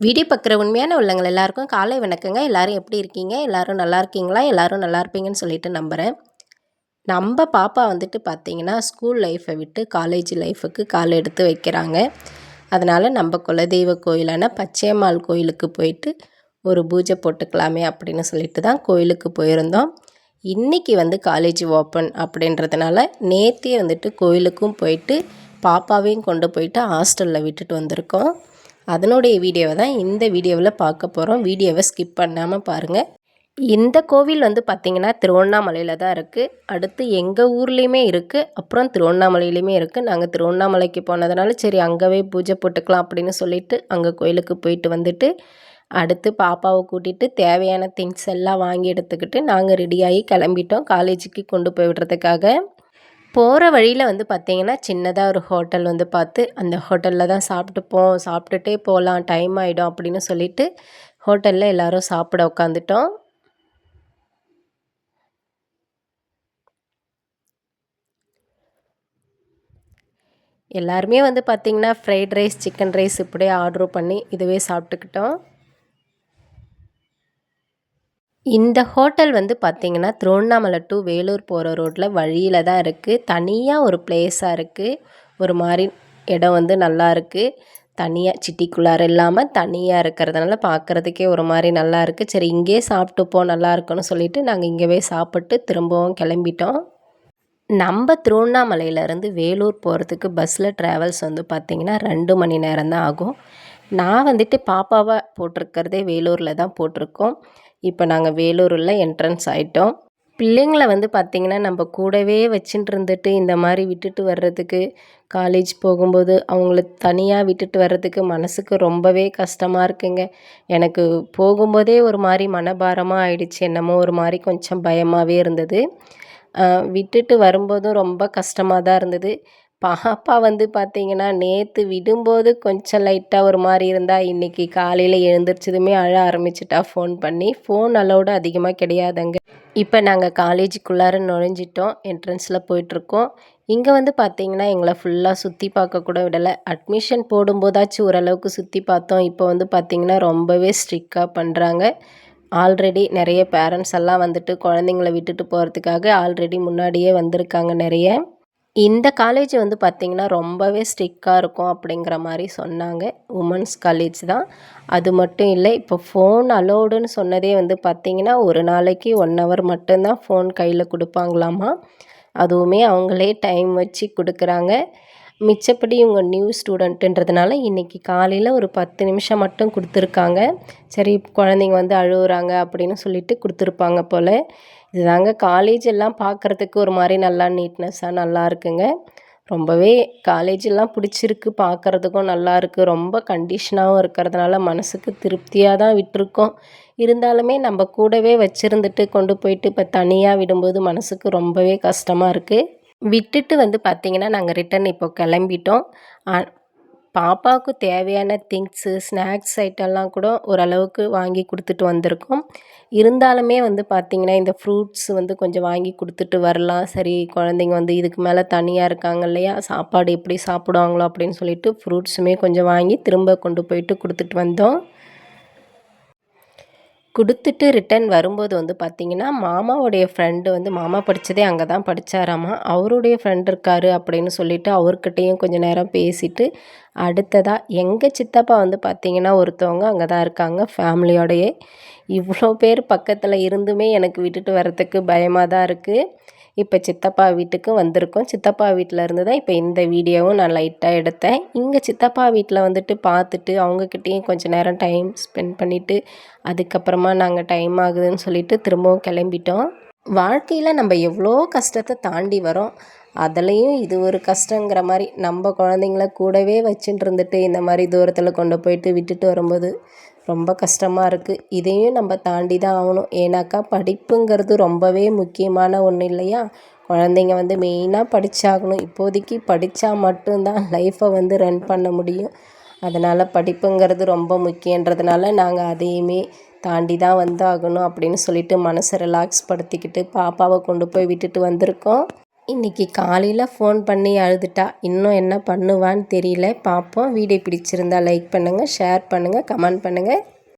Video பார்க்குற உண்மையான உள்ளங்கள் எல்லாருக்கும் காலை வணக்கங்க. எல்லாரும் எப்படி இருக்கீங்க? எல்லோரும் நல்லா இருக்கீங்களா? எல்லோரும் நல்லா இருப்பீங்கன்னு சொல்லிட்டு நம்புகிறேன் நம்ம பாப்பா வந்துட்டு பார்த்தீங்கன்னா ஸ்கூல் லைஃப்பை விட்டு காலேஜ் லைஃபுக்கு கால் எடுத்து வைக்கிறாங்க. அதனால் நம்ம குலதெய்வ கோயிலான பச்சையம்மாள் கோயிலுக்கு போயிட்டு ஒரு பூஜை போட்டுக்கலாமே அப்படின்னு சொல்லிட்டு தான் கோயிலுக்கு போயிருந்தோம். இன்றைக்கி வந்து காலேஜ் ஓப்பன் அப்படின்றதுனால நேற்றே வந்துட்டு கோயிலுக்கும் போயிட்டு பாப்பாவையும் கொண்டு போயிட்டு ஹாஸ்டலில் விட்டுட்டு வந்திருக்கோம். அதனுடைய வீடியோவை தான் இந்த வீடியோவில் பார்க்க போகிறோம் வீடியோவை ஸ்கிப் பண்ணாமல் பாருங்கள் இந்த கோவில் வந்து பார்த்திங்கன்னா திருவண்ணாமலையில் தான் இருக்குது அடுத்து எங்கள் ஊர்லேயுமே இருக்குது அப்புறம் திருவண்ணாமலையிலையுமே இருக்குது நாங்கள் திருவண்ணாமலைக்கு போனதுனால சரி அங்கேவே பூஜை போட்டுக்கலாம் அப்படின்னு சொல்லிட்டு அங்கே கோயிலுக்கு போயிட்டு வந்துட்டு அடுத்து பாப்பாவை கூட்டிகிட்டு தேவையான திங்ஸ் எல்லாம் வாங்கி எடுத்துக்கிட்டு நாங்கள் ரெடியாகி கிளம்பிட்டோம். காலேஜுக்கு கொண்டு போய் விடுறதுக்காக. போகிற வழியில் வந்து பார்த்திங்கன்னா சின்னதாக ஒரு ஹோட்டல் வந்து பார்த்து அந்த ஹோட்டலில் தான் சாப்பிட்டுப்போம் சாப்பிட்டுட்டே போகலாம் டைம் ஆகிடும் அப்படின்னு சொல்லிட்டு ஹோட்டலில் எல்லோரும் சாப்பிட உட்காந்துட்டோம் எல்லாருமே வந்து பார்த்திங்கன்னா ஃப்ரைட் ரைஸ் சிக்கன் ரைஸ் இப்படியே ஆர்டர் பண்ணி இதுவே சாப்பிட்டுக்கிட்டோம். இந்த ஹோட்டல் வந்து பார்த்திங்கன்னா திருவண்ணாமலை டு வேலூர் போகிற ரோட்டில் வழியில் தான் இருக்குது தனியாக ஒரு பிளேஸாக இருக்குது ஒரு மாதிரி இடம் வந்து நல்லா இருக்குது தனியாக சிட்டிக்குள்ளார இல்லாமல் தனியாக இருக்கிறதுனால பார்க்குறதுக்கே ஒரு மாதிரி நல்லா இருக்குது சரி இங்கேயே சாப்பிட்டுப்போம் நல்லா இருக்குன்னு சொல்லிவிட்டு நாங்கள் இங்கேவே சாப்பிட்டு திரும்பவும் கிளம்பிட்டோம். நம்ம திருவண்ணாமலையிலேருந்து வேலூர் போகிறதுக்கு பஸ்ஸில் ட்ராவல்ஸ் வந்து பார்த்திங்கன்னா ரெண்டு மணி நேரம் தான் ஆகும். நான் வந்துட்டு பாப்பாவை போட்டிருக்கிறதே வேலூரில் தான் போட்டிருக்கோம். இப்போ நாங்கள் வேலூரில் என்ட்ரன்ஸ் ஆகிட்டோம் பிள்ளைங்களை வந்து பார்த்திங்கன்னா நம்ம கூடவே வச்சுட்டு இருந்துட்டு இந்த மாதிரி விட்டுட்டு வர்றதுக்கு காலேஜ் போகும்போது அவங்கள தனியாக விட்டுட்டு வர்றதுக்கு மனசுக்கு ரொம்பவே கஷ்டமாக இருக்குங்க. எனக்கு போகும்போதே ஒரு மாதிரி மனபாரமாக ஆயிடுச்சு. என்னமோ ஒரு மாதிரி கொஞ்சம் பயமாகவே இருந்தது. விட்டுட்டு வரும்போதும் ரொம்ப கஷ்டமாக தான் இருந்தது. பாப்பா வந்து பார்த்தீங்கன்னா நேற்று விடும்போது கொஞ்சம் லைட்டாக ஒரு மாதிரி இருந்தால் இன்றைக்கி காலையில் எழுந்திரிச்சதுமே அழ ஆரம்பிச்சிட்டா ஃபோன் பண்ணி. ஃபோன் அலோடு அதிகமாக கிடையாதுங்க. இப்போ நாங்கள் காலேஜுக்குள்ளார நுழைஞ்சிட்டோம். என்ட்ரன்ஸில் போயிட்டுருக்கோம். இங்கே வந்து பார்த்திங்கன்னா எங்களை ஃபுல்லாக சுற்றி பார்க்க கூட விடலை. அட்மிஷன் போடும்போதாச்சும் ஓரளவுக்கு சுற்றி பார்த்தோம். இப்போ வந்து பார்த்திங்கன்னா ரொம்பவே ஸ்ட்ரிக்டாக பண்ணுறாங்க ஆல்ரெடி நிறைய பேரண்ட்ஸ் எல்லாம் வந்துட்டு குழந்தைங்கள விட்டுட்டு போகிறதுக்காக ஆல்ரெடி முன்னாடியே வந்திருக்காங்க நிறைய. இந்த காலேஜ் வந்து பார்த்திங்கன்னா ரொம்பவே ஸ்ட்ரிக்டாக இருக்கும் அப்படிங்கிற மாதிரி சொன்னாங்க. உமன்ஸ் காலேஜ் தான். அது மட்டும் இல்லை இப்போ ஃபோன் அலோடுன்னு சொன்னதே வந்து பார்த்திங்கன்னா ஒரு நாளைக்கு ஒன் ஹவர் மட்டும்தான் ஃபோன் கையில் கொடுப்பாங்களாமா? அதுவுமே அவங்களே டைம் வச்சு கொடுக்குறாங்க. மிச்சப்படி இவங்க நியூ ஸ்டூடெண்ட்டுன்றதுனால இன்றைக்கி காலையில் ஒரு பத்து நிமிஷம் மட்டும் கொடுத்துருக்காங்க. சரி குழந்தைங்க வந்து அழுகுறாங்க அப்படின்னு சொல்லிட்டு கொடுத்துருப்பாங்க போல். இதுதாங்க காலேஜ் எல்லாம் பார்க்குறதுக்கு ஒரு மாதிரி நல்லா நீட்னஸ்ஸாக நல்லா இருக்குங்க. ரொம்பவே காலேஜ் எல்லாம் பிடிச்சிருக்கு பார்க்குறதுக்கும் நல்லா இருக்குது ரொம்ப கண்டிஷனாகவும் இருக்கிறதுனால மனசுக்கு திருப்தியாக தான் விட்டுருக்கோம். இருந்தாலுமே நம்ம கூடவே வச்சுருந்துட்டு கொண்டு போயிட்டு இப்போ தனியாக விடும்போது மனசுக்கு ரொம்பவே கஷ்டமாக இருக்குது விட்டுட்டு வந்து பார்த்திங்கன்னா நாங்கள் ரிட்டன் இப்போ கிளம்பிட்டோம். பாப்பாவுக்கு தேவையான திங்ஸு ஸ்நாக்ஸ் ஐட்டம்லாம் கூட ஓரளவுக்கு வாங்கி கொடுத்துட்டு வந்திருக்கோம். இருந்தாலுமே வந்து பார்த்திங்கன்னா இந்த ஃப்ரூட்ஸ் வந்து கொஞ்சம் வாங்கி கொடுத்துட்டு வரலாம். சரி குழந்தைங்க வந்து இதுக்கு மேலே தனியாக இருக்காங்க இல்லையா? சாப்பாடு எப்படி சாப்பிடுவாங்களோ அப்படின்னு சொல்லிட்டு ஃப்ரூட்ஸுமே கொஞ்சம் வாங்கி திரும்ப கொண்டு போயிட்டு கொடுத்துட்டு வந்தோம். கொடுத்துட்டு ரிட்டன் வரும்போது வந்து பார்த்திங்கன்னா மாமாவுடைய ஃப்ரெண்டு வந்து மாமா படித்ததே அங்கே தான் படித்தாராமா அவருடைய ஃப்ரெண்ட் இருக்கார் அப்படின்னு சொல்லிவிட்டு அவர்கிட்டையும் கொஞ்சம் நேரம் பேசிவிட்டு அடுத்ததாக எங்கள் சித்தப்பா வந்து பார்த்திங்கன்னா ஒருத்தவங்க அங்கே தான் இருக்காங்க ஃபேமிலியோடையே இவ்வளோ பேர் பக்கத்தில் இருந்துமே எனக்கு விட்டுட்டு வரத்துக்கு பயமாக தான் இருக்குது இப்போ சித்தப்பா வீட்டுக்கு வந்திருக்கோம். சித்தப்பா வீட்டில் இருந்து தான் இப்போ இந்த வீடியோவும் நான் லைட்டாக எடுத்தேன். இங்கே சித்தப்பா வீட்டில் வந்துட்டு பார்த்துட்டு அவங்கக்கிட்டேயும் கொஞ்சம் நேரம் டைம் ஸ்பெண்ட் பண்ணிவிட்டு அதுக்கப்புறமா நாங்கள் டைம் ஆகுதுன்னு சொல்லிட்டு திரும்பவும் கிளம்பிட்டோம். வாழ்க்கையில் நம்ம எவ்வளோ கஷ்டத்தை தாண்டி வரோம். அதுலேயும் இது ஒரு கஷ்டங்கிற மாதிரி நம்ம குழந்தைங்கள கூடவே வச்சுட்டு இருந்துட்டு இந்த மாதிரி தூரத்தில் கொண்டு போயிட்டு விட்டுட்டு வரும்போது ரொம்ப கஷ்டமாக இருக்குது இதையும் நம்ம தாண்டி தான் ஆகணும். ஏன்னாக்கா படிப்புங்கிறது ரொம்பவே முக்கியமான ஒன்று இல்லையா? குழந்தைங்க வந்து மெயினாக படித்தாகணும் இப்போதைக்கு படித்தா மட்டும்தான் லைஃப்பை வந்து ரன் பண்ண முடியும். அதனால் படிப்புங்கிறது ரொம்ப முக்கியன்றதுனால நாங்கள் அதையுமே தாண்டி தான் வந்தாகணும் அப்படின்னு சொல்லிட்டு மனசை ரிலாக்ஸ் படுத்திக்கிட்டு பாப்பாவை கொண்டு போய் விட்டுட்டு வந்திருக்கோம். இன்றைக்கி காலையில் ஃபோன் பண்ணி அழுதுட்டா. இன்னும் என்ன பண்ணுவான்னு தெரியல. பார்ப்போம் வீடியோ பிடிச்சிருந்தா லைக் பண்ணுங்கள் ஷேர் பண்ணுங்கள் கமெண்ட் பண்ணுங்கள்